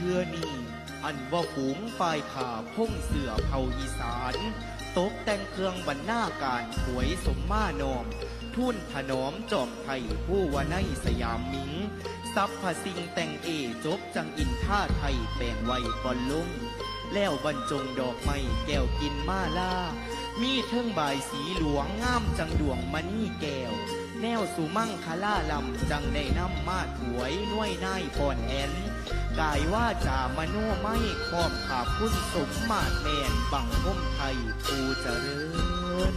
ทือนี้อันว่าฝูงฝ่ายขาพ่งเสือเผาอีสานตกแต่งเครื่องบรรณาการถวยสมมานอม ทุ่นถนอมจอมไทยผู้วาในสยามมิงซับผสิ่งแต่งเอจบจังอินท่าไทยแปลงไว้บอลลุงแล้วบรรจงดอกไม้แก้วกินมาลามีเทิงบายสีหลวงงามจังดวงมณีแก้ว แนวสุมั่งคล่าลำจังได้นำมาถวยน้วยนายพรแอนกายว่าจามโนไม่ขอบขาพุ่นสมมาตแมนบังคมไทยภูเจริญ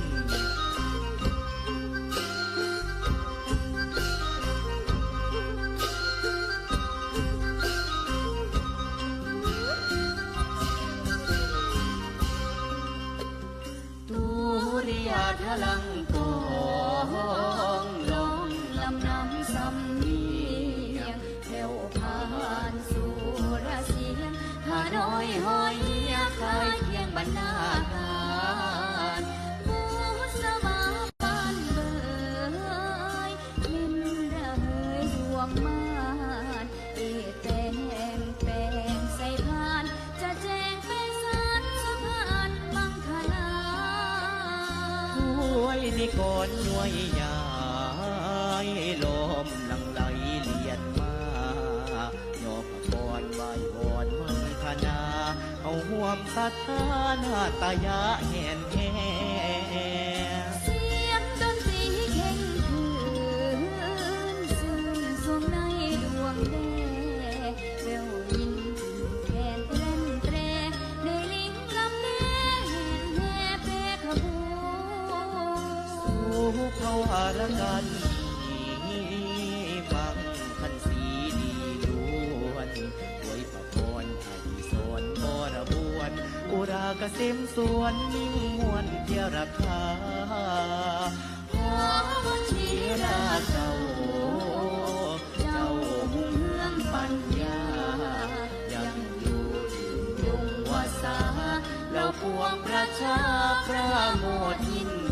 ตุริยาทลัง ถ้วยนิกรหน่วยยายลมหลังไหลเลียนมาโยกกรไหววอนมังคณาเอาห่วมสัทธานาตายะแห่นแห เขาอารกันบังคันสีดีล้วนไว้ประพรไทยสอนบรบวนอุราเกษมสวนมิ่งมวนเทียรคาขอบุญชีราเจ้าเจ้ามุ่งเมืองปัญญา ยังอยู่ถึงยงวาสาเราปวงประชาประโมทิน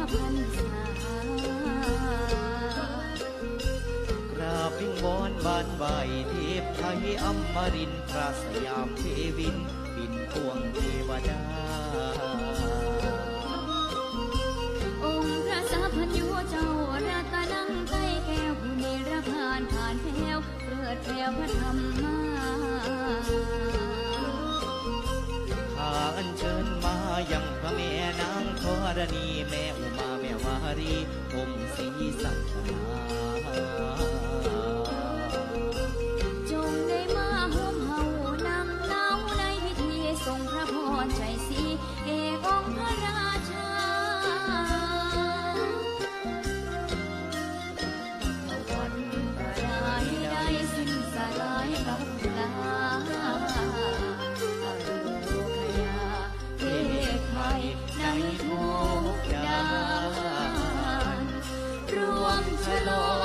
พระพันษากราบวิงวอนบานใบเทพไทยอมมรินทร์พระสยามเทวิน บินพวงเทวดา องค์พระสัพพัญญูเจ้ารัตนังไตแก้วผู้นิรพานผ่านแถวเปิดแถวพระธรรมมาข้าอัญเชิญมา ยังพระแม่นางธรณีแม่อุมาแม่วารีอมศรีสัตน 爱了。